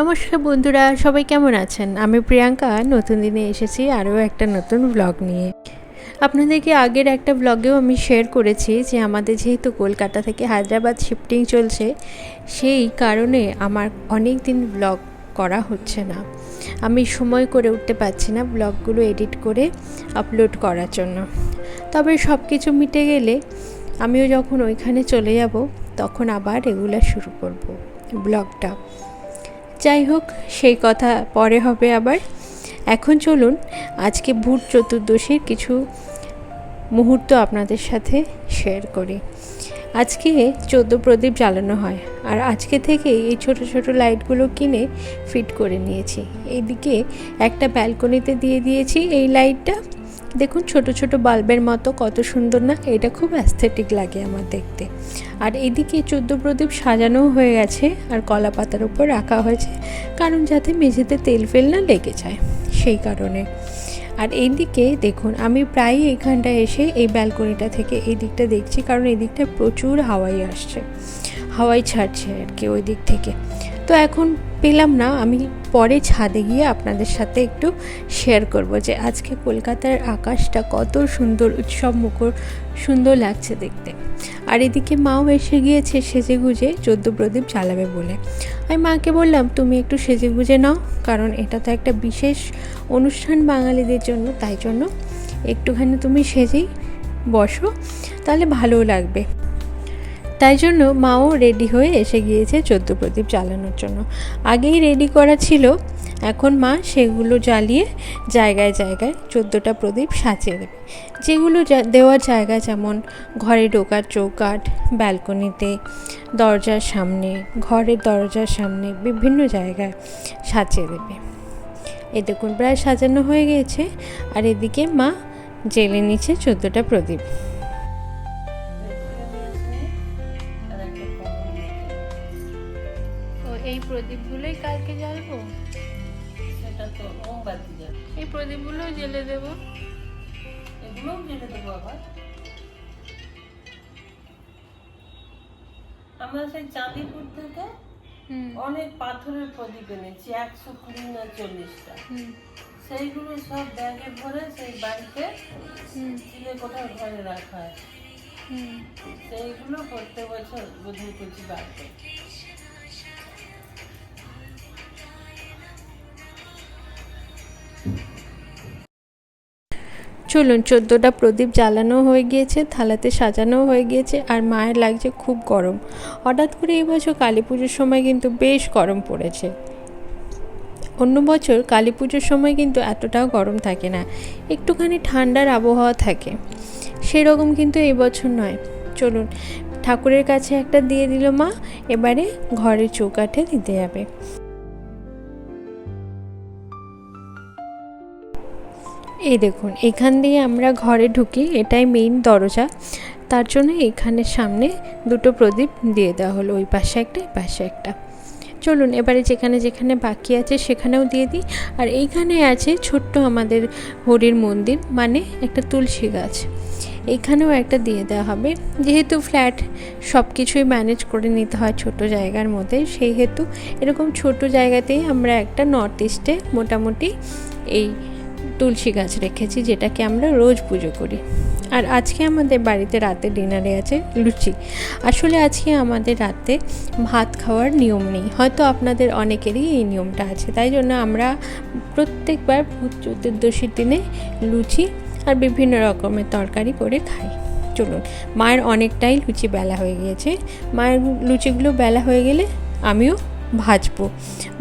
নমস্কার বন্ধুরা, সবাই কেমন আছেন? আমি প্রিয়াঙ্কা, নতুন দিনে এসেছি আরও একটা নতুন ব্লগ নিয়ে। আপনাদেরকে আগের একটা ব্লগেও আমি শেয়ার করেছি যে আমাদের যেহেতু কলকাতা থেকে হায়দ্রাবাদ শিফটিং চলছে, সেই কারণে আমার অনেক দিন ব্লগ করা হচ্ছে না। আমি সময় করে উঠতে পারছি না ব্লগগুলো এডিট করে আপলোড করার জন্য। তবে সব কিছু মিটে গেলে আমিও যখন ওইখানে চলে যাব, তখন আবার রেগুলার শুরু করব ব্লগটা যাই হোক, সেই কথা পরে হবে আবার। এখন চলুন, আজকে ভূত চতুর্দশীর কিছু মুহূর্ত আপনাদের সাথে শেয়ার করি। আজকে চোদ্দ প্রদীপ জ্বালানো হয়, আর আজকে থেকে এই ছোট ছোট লাইটগুলো কিনে ফিট করে নিয়েছি। এইদিকে একটা ব্যালকনিতে দিয়ে দিয়েছি এই লাইটটা দেখুন ছোট ছোট বাল্বের মতো কত সুন্দর না, এটা খুব অ্যাস্থেটিক লাগে আমার দেখতে। আর এদিকে চোদ্দ প্রদীপ সাজানোও হয়ে গেছে আর কলা পাতার উপর রাখা হয়েছে, কারণ যাতে মেঝেতে তেল ফেল না লেগে যায়, সেই কারণে। আর এইদিকে দেখুন, আমি প্রায়ই এইখানটায় এসে এই ব্যালকনিটা থেকে এই দিকটা দেখছি, কারণ এই দিকটা প্রচুর হাওয়াই আসছে। হাওয়াই ছাড়ছে আর কি ওই দিক থেকে। তো এখন পেলাম না, আমি পরে ছাদে গিয়ে আপনাদের সাথে একটু শেয়ার করব যে আজকে কলকাতার আকাশটা কত সুন্দর, উৎসব মুখর, সুন্দর লাগছে দেখতে। আর এদিকে মাও এসে গিয়েছে সেজে গুজে চোদ্দ প্রদীপ জ্বালাবে বলে। আমি মাকে বললাম, তুমি একটু সেজে গুজে নাও, কারণ এটা তো একটা বিশেষ অনুষ্ঠান বাঙালিদের জন্য, তাই জন্য একটুখানি তুমি সেজেই বসো, তাহলে ভালোও লাগবে। তাই জন্য মাও রেডি হয়ে এসে গিয়েছে চোদ্দ প্রদীপ জ্বালানোর জন্য। আগেই রেডি করা ছিল, এখন মা সেগুলো জ্বালিয়ে জায়গায় জায়গায় চোদ্দোটা প্রদীপ সাজিয়ে দেবে। যেগুলো দেওয়ার জায়গা যেমন ঘরে ঢোকার চৌকাঠ, ব্যালকনিতে, দরজার সামনে, ঘরের দরজার সামনে বিভিন্ন জায়গায় সাজিয়ে দেবে। এ দেখুন প্রায় সাজানো হয়ে গিয়েছে, আর এদিকে মা জেলে নিচ্ছে চোদ্দোটা প্রদীপ। প্রদীপগুলোই কালকে জ্বালবো? সেটা তো মোমবাতি জ্বাল। এই প্রদীপগুলো জ্বেলে দেবো। এগুলোও জেলে দেবো আবার। আমরা সেই চাঁদিপুর থেকে অনেক পাথরের প্রদীপ এনেছি একশো কুড়ি না চল্লিশটা। হুম। সেইগুলো সব ব্যাগে ভরে সেই বাড়িতে হুম। চিলে কোথাও ঘরে রাখা হয় হুম। সেইগুলো প্রত্যেক বছর বোধহয় করছি বাড়িতে চলুন, চোদ্দোটা প্রদীপ জ্বালানো হয়ে গিয়েছে, থালাতে সাজানো হয়ে গিয়েছে, আর মায়ের লাগছে খুব গরম। হঠাৎ করে এই বছর কালী পুজোর সময় কিন্তু বেশ গরম পড়েছে। অন্য বছর কালী পুজোর সময় কিন্তু এতটাও গরম থাকে না, একটুখানি ঠান্ডার আবহাওয়া থাকে। সেরকম কিন্তু এই বছর নয়। চলুন, ঠাকুরের কাছে একটা দিয়ে দিল মা, এবারে ঘরের চৌকাঠে দিতে যাবে এই দেখুন, এখান দিয়ে আমরা ঘরে ঢুকি, এটাই মেইন দরজা। তার জন্য এখানের সামনে দুটো প্রদীপ দিয়ে দেওয়া হলো, ওই পাশে একটা, এই পাশে একটা। চলুন, এবারে যেখানে যেখানে বাকি আছে সেখানেও দিয়ে দিই। আর এইখানে আছে ছোট্ট আমাদের হরির মন্দির মানে একটা তুলসী গাছ। এইখানেও একটা দিয়ে দেওয়া হবে। যেহেতু ফ্ল্যাট সব কিছুই ম্যানেজ করে নিতে হয় ছোট জায়গার মধ্যে সেই হেতু এরকম ছোট জায়গাতেই আমরা একটা নর্থ ইস্টে মোটামুটি এই তুলসী গাছ রেখেছি, যেটাকে আমরা রোজ পুজো করি। আর আজকে আমাদের বাড়িতে রাতে ডিনারে আছে লুচি। আসলে আজকে আমাদের রাতে ভাত খাওয়ার নিয়ম নেই। হয়তো আপনাদের অনেকেরই এই নিয়মটা আছে। তাই জন্য আমরা প্রত্যেকবার ভূত চতুর্দশীর দিনে লুচি আর বিভিন্ন রকমের তরকারি করে খাই। চলুন, মায়ের অনেকটাই লুচি বেলা হয়ে গিয়েছে। মায়ের লুচিগুলো বেলা হয়ে গেলে আমিও ভাজবো।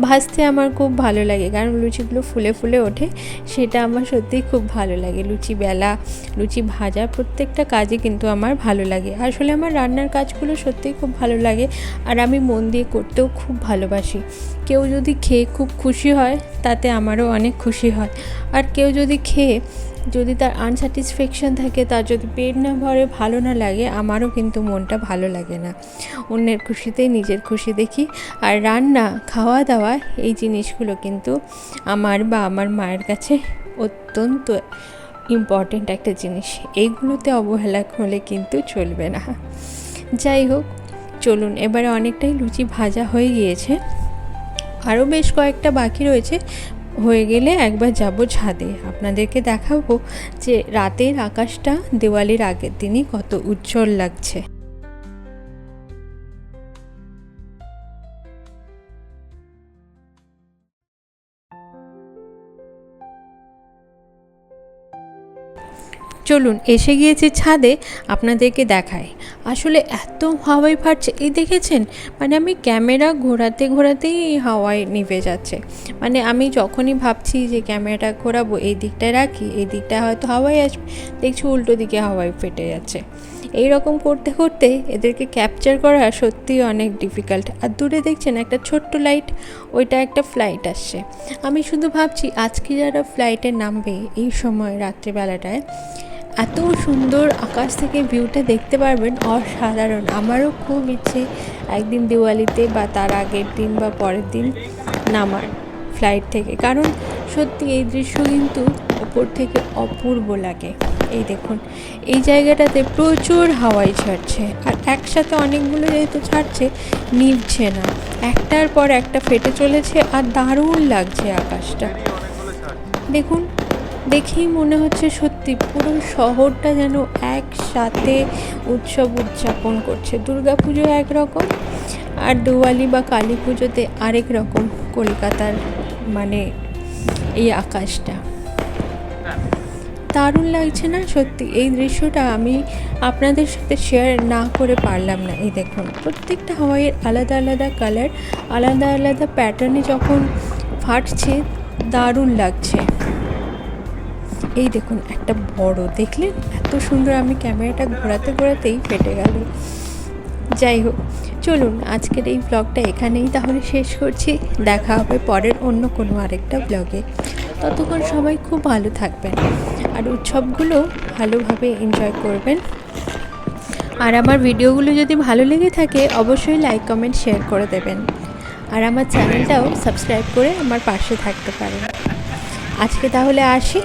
ভাজতে আমার খুব ভালো লাগে, কারণ লুচিগুলো ফুলে ফুলে ওঠে, সেটা আমার সত্যিই খুব ভালো লাগে। লুচি বেলা, লুচি ভাজা প্রত্যেকটা কাজে কিন্তু আমার ভালো লাগে। আসলে আমার রান্নার কাজগুলো সত্যিই খুব ভালো লাগে, আর আমি মন দিয়ে করতেও খুব ভালোবাসি। কেউ যদি খেয়ে খুব খুশি হয় তাতে আমারও অনেক খুশি হয়। আর কেউ যদি খেয়ে, যদি তার আনস্যাটিসফ্যাকশান থাকে, তার যদি পেট না ভরে, ভালো না লাগে, আমারও কিন্তু মনটা ভালো লাগে না। অন্যের খুশিতেই নিজের খুশি দেখি। আর রান্না খাওয়া দাওয়া এই জিনিসগুলো কিন্তু আমার বা আমার মায়ের কাছে অত্যন্ত ইম্পর্টেন্ট একটা জিনিস। এইগুলোতে অবহেলা হলে কিন্তু চলবে না। যাই হোক, চলুন, এবারে অনেকটাই লুচি ভাজা হয়ে গিয়েছে। আরও বেশ কয়েকটা বাকি রয়েছে। হয়ে গেলে একবার যাব ছাদে। আপনাদেরকে দেখাবো যে রাতের আকাশটা দেওয়ালির আগের দিনই কত উজ্জ্বল লাগছে। চলুন এসে গিয়েছি ছাদে আপনাদেরকে দেখাই। আসলে এত হাওয়াই ফাটছে, এই দেখেছেন? মানে আমি ক্যামেরা ঘোরাতে ঘোরাতেই এই হাওয়ায় নিভে যাচ্ছে। মানে আমি যখনই ভাবছি যে ক্যামেরাটা ঘোরাবো, এই দিকটায় রাখি, এই দিকটায় হয়তো হাওয়াই আসবে, দেখছি উল্টো দিকে হাওয়াই ফেটে যাচ্ছে। এই রকম করতে করতে এদেরকে ক্যাপচার করা সত্যিই অনেক ডিফিকাল্ট আর দূরে দেখছেন একটা ছোট্ট লাইট ওইটা একটা ফ্লাইট আসছে। আমি শুধু ভাবছি, আজকে যারা ফ্লাইটে নামবে এই সময় রাত্রিবেলাটায় এত সুন্দর আকাশ থেকে ভিউটা দেখতে পারবেন, অসাধারণ। আমারও খুব ইচ্ছে একদিন দিওয়ালিতে বা তার আগের দিন বা পরের দিন নামার ফ্লাইট থেকে। কারণ সত্যি এই দৃশ্য কিন্তু ওপর থেকে অপূর্ব লাগে। এই দেখুন, এই জায়গাটাতে প্রচুর হাওয়াই ছাড়ছে আর একসাথে অনেকগুলো যেহেতু ছাড়ছে নিভছে না। একটার পর একটা ফেটে চলেছে আর দারুণ লাগছে আকাশটা। দেখুন দেখেই মনে হচ্ছে সত্যি পুরো শহরটা যেন একসাথে উৎসব উদযাপন করছে। দুর্গা পুজো একরকম আর দিওয়ালি বা কালী পুজোতে আরেক রকম কলকাতার মানে এই আকাশটা। দারুণ লাগছে না? সত্যি এই দৃশ্যটা আমি আপনাদের সাথে শেয়ার না করে পারলাম না। এই দেখুন, প্রত্যেকটা হাওয়াইয়ের আলাদা আলাদা কালার আলাদা আলাদা প্যাটার্নে যখন ফাটছে, দারুণ লাগছে। এই দেখুন, একটা বড়, দেখলেন? এত সুন্দর আমি ক্যামেরাটা ঘোরাতে ঘোরাতেই ফেটে গেল। যাই হোক, চলুন, আজকের এই ব্লগটা এখানেই তাহলে শেষ করছি। দেখা হবে পরের অন্য কোনো আরেকটা ব্লগে ততক্ষণ সবাই খুব ভালো থাকবেন আর উৎসবগুলো ভালোভাবে এনজয় করবেন। আর আমার ভিডিওগুলো যদি ভালো লেগে থাকে, অবশ্যই লাইক কমেন্ট শেয়ার করে দেবেন। আর আমার চ্যানেলটাও সাবস্ক্রাইব করে আমার পাশে থাকতে পারেন। আজকে তাহলে আসি।